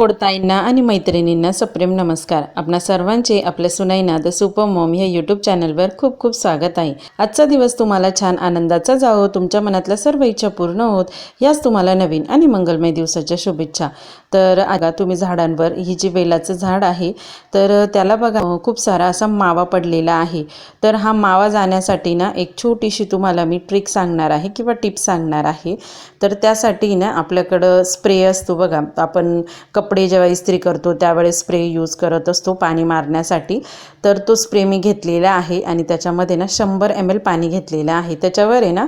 ताईंना आणि मैत्रिणींना सप्रेम नमस्कार. आपणा सर्वांचे आपल्या सुनाईना द सुपर मॉम या यूट्यूब चॅनलवर खूप खूप स्वागत आहे. आजचा दिवस तुम्हाला छान आनंदाचा जावो तुमच्या मनातल्या सर्व इच्छा पूर्ण होत याच तुम्हाला नवीन आणि मंगलमय दिवसाच्या शुभेच्छा. तर आता तुम्ही झाडांवर ही जी वेलाचं झाड आहे तर त्याला बघा खूप सारा असा मावा पडलेला आहे. तर हा मावा जाण्यासाठी ना एक छोटीशी तुम्हाला मी ट्रिक सांगणार आहे किंवा टिप सांगणार आहे. तर त्यासाठी ना आपल्याकडं स्प्रे असतो बघा आपण कप कपडे जेव्हा इस्त्री करतो त्यावेळेस स्प्रे यूज करत असतो पाणी मारण्यासाठी. तर तो स्प्रे मी घेतलेला आहे आणि त्याच्यामध्ये ना शंभर एम एल पाणी घेतलेलं आहे. त्याच्यावर आहे ना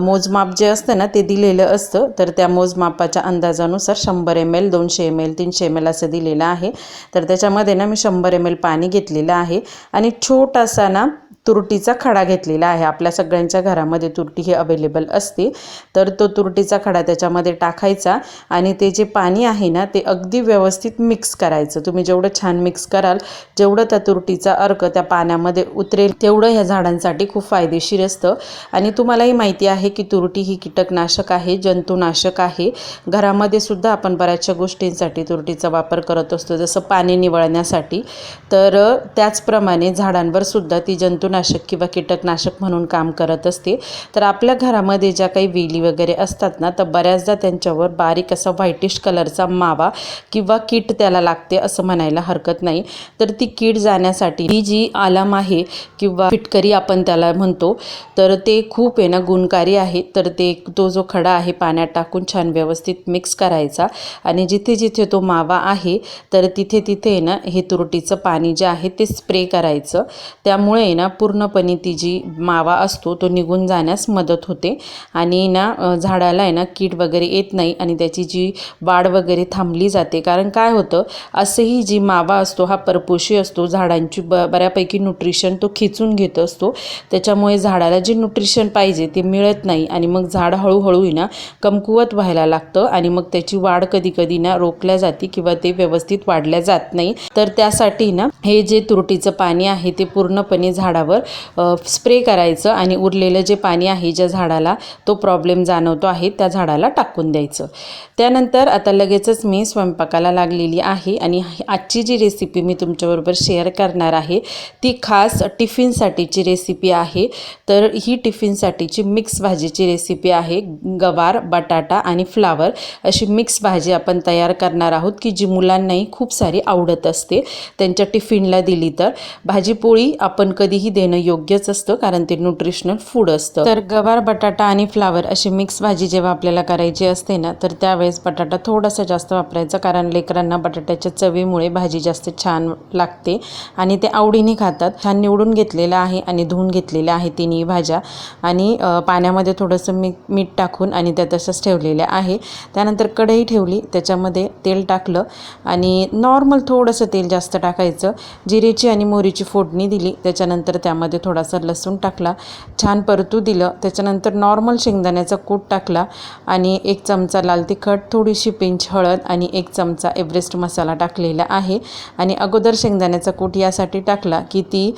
मोजमाप जे असतं ना ते दिलेलं असतं. तर त्या मोजमापाच्या अंदाजानुसार शंभर एम एल दोनशे एम एल तीनशे एम एल असं दिलेलं आहे. तर त्याच्यामध्ये ना मी शंभर एम एल पाणी घेतलेलं आहे. आणि छोटासा ना तुरटीचा खडा घेतलेला आहे. आपल्या सगळ्यांच्या घरामध्ये तुरटी ही अवेलेबल असते. तर तो तुरटीचा खडा त्याच्यामध्ये टाकायचा आणि ते जे पाणी आहे ना ते अगदी अगदी व्यवस्थित मिक्स करायचं. तुम्ही जेवढं छान मिक्स कराल जेवढं त्या तुरटीचा अर्क त्या पाण्यामध्ये उतरेल तेवढं ह्या झाडांसाठी खूप फायदेशीर असतं. आणि तुम्हालाही माहिती आहे की तुरटी ही कीटकनाशक आहे जंतुनाशक आहे. घरामध्ये सुद्धा आपण बऱ्याचशा गोष्टींसाठी तुरटीचा वापर करत असतो जसं पाणी निवळण्यासाठी. तर त्याचप्रमाणे झाडांवर सुद्धा ती जंतुनाशक किंवा कीटकनाशक म्हणून काम करत असते. तर आपल्या घरामध्ये ज्या काही वेली वगैरे असतात ना तर बऱ्याचदा त्यांच्यावर बारीक असा व्हायटिश कलरचा मावा किंवा कीट त्याला लागते असं म्हणायला हरकत नाही. तर ती कीड जाण्यासाठी ही जी आलम आहे किंवा फिटकरी आपण त्याला म्हणतो तर ते खूप आहे ना गुणकारी आहे. तर ते तो जो खडा आहे पाण्यात टाकून छान व्यवस्थित मिक्स करायचा आणि जिथे जिथे तो मावा आहे तर तिथे तिथे आहे ना हे तुरटीचं पाणी जे आहे ते स्प्रे करायचं. त्यामुळे आहे ना पूर्णपणे ती जी मावा असतो तो निघून जाण्यास मदत होते आणि ना झाडाला आहे ना कीड वगैरे येत नाही आणि त्याची जी वाढ वगैरे थांबली जाते कारण काय होतं असंही जी मावा असतो हा परपोशी असतो झाडांची ब बऱ्यापैकी न्यूट्रिशन तो खिचून घेत असतो. त्याच्यामुळे झाडाला जे न्यूट्रिशन पाहिजे ते मिळत नाही आणि मग झाड हळूहळू ना कमकुवत व्हायला लागतं आणि मग त्याची वाढ कधी कधी ना रोखल्या जाते किंवा ते व्यवस्थित वाढल्या जात नाही. तर त्यासाठी ना हे जे तुरटीचं पाणी आहे ते पूर्णपणे झाडावर स्प्रे करायचं आणि उरलेलं जे पाणी आहे ज्या झाडाला तो प्रॉब्लेम जाणवतो आहे त्या झाडाला टाकून द्यायचं. त्यानंतर आता लगेचच मी स्वयंपाकाला लागलेली आहे आणि आजची जी रेसिपी मी तुमच्याबरोबर शेअर करणार आहे ती खास टिफिनसाठीची रेसिपी आहे. तर ही टिफिनसाठीची मिक्स भाजीची रेसिपी आहे गवार बटाटा आणि फ्लावर अशी मिक्स भाजी आपण तयार करणार आहोत की जी मुलांनाही खूप सारी आवडत असते त्यांच्या टिफिनला दिली तर. भाजीपोळी आपण कधीही देणं योग्यच असतं कारण ते न्यूट्रिशनल फूड असतं. तर गवार बटाटा आणि फ्लावर अशी मिक्स भाजी जेव्हा आपल्याला करायची असते ना तर त्यावेळेस बटाटा थोडासा जास्त वापरायचा कारण कारण लेकरांना बटाट्याच्या चवीमुळे भाजी जास्त छान लागते आणि ते आवडीने खातात. छान निवडून घेतलेलं आहे आणि धुवून घेतलेल्या आहे तिन्ही भाज्या. आणि पाण्यामध्ये थोडंसं मी मीठ टाकून आणि त्या तसंच ठेवलेल्या आहे. त्यानंतर कढई ठेवली त्याच्यामध्ये तेल टाकलं आणि नॉर्मल थोडंसं तेल जास्त टाकायचं. जिरेची आणि मोहरीची फोडणी दिली त्याच्यानंतर त्यामध्ये थोडासा लसूण टाकला छान परतू दिलं त्याच्यानंतर नॉर्मल शेंगदाण्याचा कूट टाकला आणि एक चमचा लाल तिखट थोडीशी पिंच हळद आणि एक चमचा एव्हरेस्ट मसाला टाकलेला आहे. आणि अगोदर शेंगदाण्याचा कूट यासाठी टाकला की ती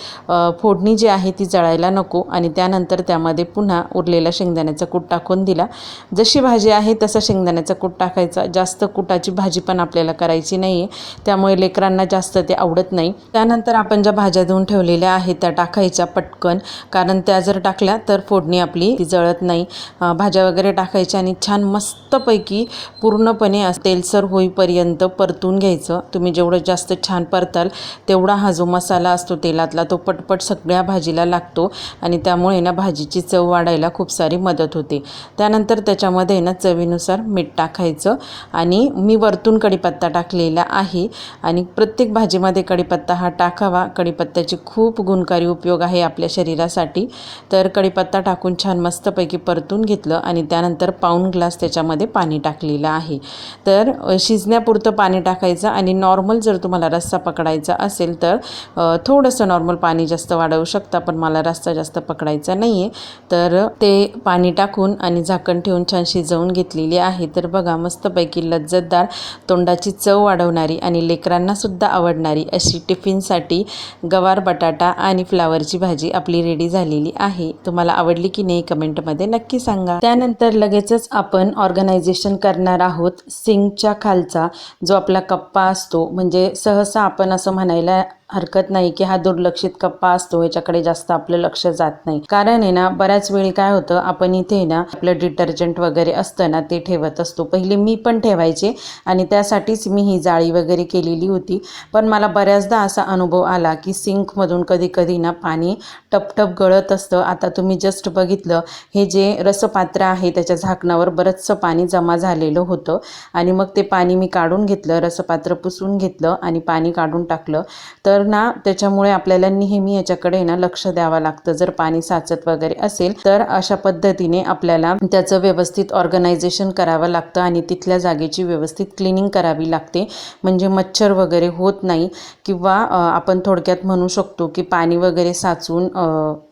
फोडणी जी आहे ती जळायला नको. आणि त्यानंतर त्यामध्ये पुन्हा उरलेला शेंगदाण्याचा कूट टाकून दिला. जशी भाजी आहे तसा शेंगदाण्याचा कूट टाकायचा. जास्त कुटाची भाजी पण आपल्याला करायची नाही आहे त्यामुळे लेकरांना जास्त ते आवडत नाही. त्यानंतर आपण ज्या भाज्या धुवून ठेवलेल्या आहेत त्या टाकायच्या पटकन. कारण त्या जर टाकल्या तर फोडणी आपली ती जळत नाही. भाज्या वगैरे टाकायच्या आणि छान मस्तपैकी पूर्णपणे अस- तेलसर होईपर्यंत पर्यंत परतून घ्यायचं. तुम्ही जेवढं जास्त छान परताल तेवढा हा जो मसाला असतो तेलातला तो पटपट सगळ्या भाजीला लागतो आणि त्यामुळे ना भाजीची चव वाढायला खूप सारी मदत होते. त्यानंतर त्याच्यामध्ये ना चवीनुसार मीठ टाकायचं आणि मी वरतून कढीपत्ता टाकलेला आहे आणि प्रत्येक भाजीमध्ये कढीपत्ता हा टाकावा. कढीपत्त्याचे खूप गुणकारी उपयोग आहे आपल्या शरीरासाठी. तर कढीपत्ता टाकून छान मस्तपैकी परतून घेतलं आणि त्यानंतर पाऊण ग्लास त्याच्यामध्ये पाणी टाकलेलं आहे. तर शिजण्या शिजण्यापुरतं पाणी टाकायचं आणि नॉर्मल जर तुम्हाला रस्सा पकडायचा असेल तर थोडंसं नॉर्मल पाणी जास्त वाढवू शकता पण मला रस्सा जास्त पकडायचा नाही आहे तर ते पाणी टाकून आणि झाकण ठेवून छान शिजवून घेतलेली आहे. तर बघा मस्तपैकी लज्जतदार तोंडाची चव वाढवणारी आणि लेकरांनासुद्धा आवडणारी अशी टिफिनसाठी गवार बटाटा आणि फ्लावरची भाजी आपली रेडी झालेली आहे. तुम्हाला आवडली की नाही कमेंटमध्ये नक्की सांगा. त्यानंतर लगेचच आपण ऑर्गनायझेशन करणार आहोत सिंकच्या खालचा जो आपला कप्पा असतो म्हणजे सहसा आपण असं म्हणायला हरकत नाही की हा दुर्लक्षित कप्पा असतो याच्याकडे जास्त आपलं लक्ष जात नाही. कारण आहे ना बऱ्याच वेळी काय होतं आपण इथे ना आपलं डिटर्जंट वगैरे असतं ना ते ठेवत असतो. पहिले मी पण ठेवायचे आणि त्यासाठीच मी ही जाळी वगैरे केलेली होती. पण मला बऱ्याचदा असा अनुभव आला की सिंकमधून कधी कधी ना पाणी टपटप गळत असतं. आता तुम्ही जस्ट बघितलं हे जे रसपात्र आहे त्याच्या झाकणावर बरंचसं पाणी जमा झालेलं होतं. आणि मग ते पाणी मी काढून घेतलं रसपात्र पुसून घेतलं आणि पाणी काढून टाकलं. तर तर ना त्याच्यामुळे आपल्याला नेहमी याच्याकडे ना लक्ष द्यावं लागतं. जर पाणी साचत वगैरे असेल तर अशा पद्धतीने आपल्याला त्याचं व्यवस्थित ऑर्गनायझेशन करावं लागतं आणि तिथल्या जागेची व्यवस्थित क्लिनिंग करावी लागते. म्हणजे मच्छर वगैरे होत नाही किंवा आपण थोडक्यात म्हणू शकतो की पाणी वगैरे साचून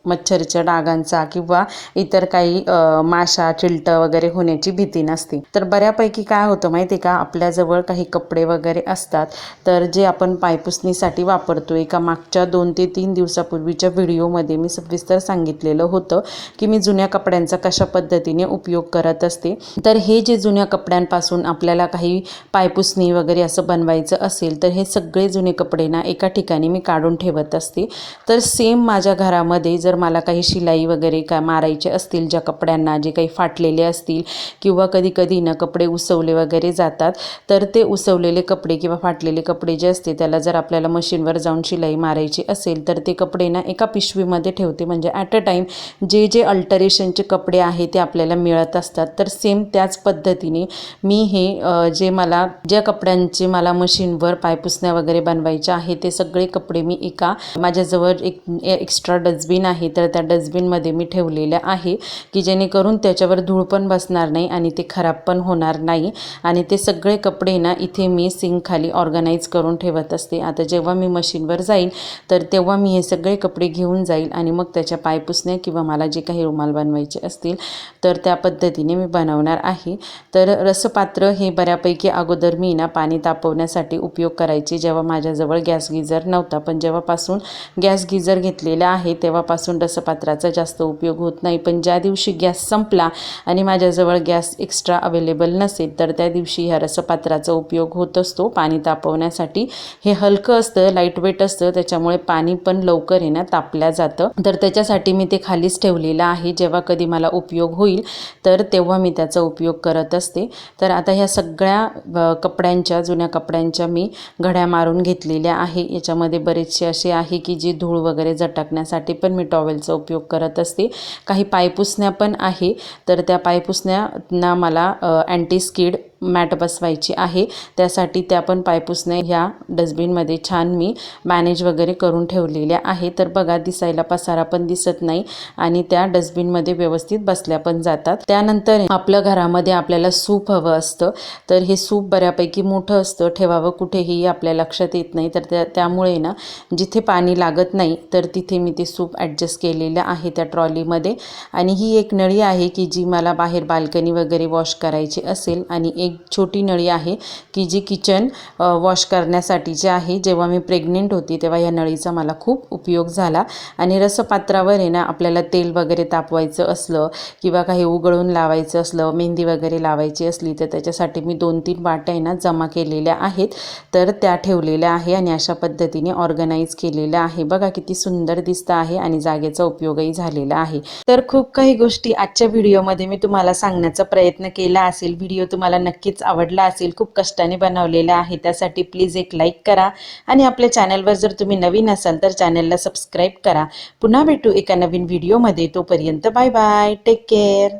मच्छरच्या डागांचा किंवा इतर काही माशा चिलटं वगैरे होण्याची भीती नसते. तर बऱ्यापैकी काय होतं माहिती आहे का? आपल्याजवळ काही कपडे वगैरे असतात. तर जे आपण पायपुसणीसाठी वापर वापरतो एका मागच्या दोन ते तीन दिवसापूर्वीच्या व्हिडिओमध्ये मी सविस्तर सांगितलेलं होतं की मी जुन्या कपड्यांचा कशा पद्धतीने उपयोग करत असते. तर हे जे जुन्या कपड्यांपासून आपल्याला काही पायपुसणी वगैरे असं बनवायचं असेल तर हे सगळे जुने कपडे ना एका ठिकाणी मी काढून ठेवत असते. तर सेम माझ्या घरामध्ये जर मला काही शिलाई वगैरे का मारायचे असतील ज्या कपड्यांना जे काही फाटलेले असतील किंवा कधी कधी ना कपडे उसवले वगैरे जातात तर ते उसवलेले कपडे किंवा फाटलेले कपडे जे असते त्याला जर आपल्याला मशीनवर जाऊन शिलाई मारायची असेल तर ते कपडे ना एका पिशवीमध्ये ठेवते. म्हणजे ॲट अ टाईम जे जे अल्टरेशनचे कपडे आहे ते आपल्याला मिळत असतात. तर सेम त्याच पद्धतीने मी हे जे मला ज्या कपड्यांचे मला मशीनवर पायपुसण्या वगैरे बनवायच्या आहे ते सगळे कपडे मी एका माझ्याजवळ एक एक्स्ट्रा डस्टबिन आहे. तर त्या डस्टबिनमध्ये मी ठेवलेल्या आहे की जेणेकरून त्याच्यावर धूळ पण बसणार नाही आणि ते खराब पण होणार नाही. आणि ते सगळे कपडे ना इथे मी सिंक खाली ऑर्गनाईज करून ठेवत असते. आता जेव्हा मी मशीन मशीनवर जाईल तर तेव्हा मी हे सगळे कपडे घेऊन जाईल आणि मग त्याच्या पायपुसण्या किंवा मला जे काही रुमाल बनवायचे असतील तर त्या पद्धतीने मी बनवणार आहे. तर रसपात्र हे बऱ्यापैकी अगोदर मी ना पाणी तापवण्यासाठी उपयोग करायचे जेव्हा माझ्याजवळ गॅस गिजर नव्हता. पण जेव्हापासून गॅस गिजर घेतलेला आहे तेव्हापासून रसपात्राचा जास्त उपयोग होत नाही. पण ज्या दिवशी गॅस संपला आणि माझ्याजवळ गॅस एक्स्ट्रा अवेलेबल नसेल तर त्या दिवशी ह्या रसपात्राचा उपयोग होत असतो पाणी तापवण्यासाठी. हे हलकं असतं लाइट वेट असतं त्याच्यामुळे पाणी पण लवकर आहे ना तापल्या जातं. तर त्याच्यासाठी मी ते खालीच ठेवलेलं आहे. जेव्हा कधी मला उपयोग होईल तर तेव्हा मी त्याचा उपयोग करत असते. तर आता ह्या सगळ्या कपड्यांच्या जुन्या कपड्यांच्या मी घड्या मारून घेतलेल्या आहे. याच्यामध्ये बरेचसे असे आहे की जी धूळ वगैरे झटकण्यासाठी पण मी टॉवेलचा उपयोग करत असते. काही पायपुसण्या पण आहे. तर त्या पायपुसण्यांना मला अँटी स्किड मॅट बसवायची आहे. त्यासाठी त्या पण पायपुसण्या ह्या डस्टबिनमध्ये छान मी मॅनेज वगैरे करून ठेवलेल्या आहे तर बघा दिसायला पसारा पण दिसत नाही आणि त्या डस्टबिनमध्ये व्यवस्थित बसल्या पण जातात. त्यानंतर आपल्या घरामध्ये आपल्याला सूप हवं असतं. तर हे सूप बऱ्यापैकी मोठं असतं. ठेवावं कुठेही आपल्या लक्षात येत नाही. तर त्या त्यामुळे ना जिथे पाणी लागत नाही तर तिथे मी ते सूप ॲडजस्ट केलेलं आहे त्या ट्रॉलीमध्ये. आणि ही एक नळी आहे की जी मला बाहेर बाल्कनी वगैरे वॉश करायची असेल आणि एक एक छोटी नळी आहे की जी किचन वॉश करण्यासाठीची आहे जेव्हा मी प्रेग्नेंट होती तेव्हा या नळीचा मला खूप उपयोग झाला. आणि रसपात्रावर आहे ना आपल्याला तेल वगैरे तापवायचं असलं किंवा काही उघळून लावायचं असलं मेहंदी वगैरे लावायची असली तर त्याच्यासाठी मी दोन तीन वाट्या आहे ना जमा केलेल्या आहेत. तर त्या ठेवलेल्या आहे आणि अशा पद्धतीने ऑर्गनाईज केलेल्या आहे. बघा किती सुंदर दिसतं आहे आणि जागेचा उपयोगही झालेला आहे. तर खूप काही गोष्टी आजच्या व्हिडिओमध्ये मी तुम्हाला सांगण्याचा प्रयत्न केला असेल. व्हिडिओ तुम्हाला नक्की नक्कीच आवडला असेल खूप कष्टाने बनवलेला आहे त्यासाठी प्लीज एक लाईक करा. आणि आपल्या चॅनलवर जर तुम्ही नवीन असाल तर चॅनलला सबस्क्राईब करा. पुन्हा भेटू एका नवीन व्हिडिओमध्ये तोपर्यंत बाय बाय टेक केअर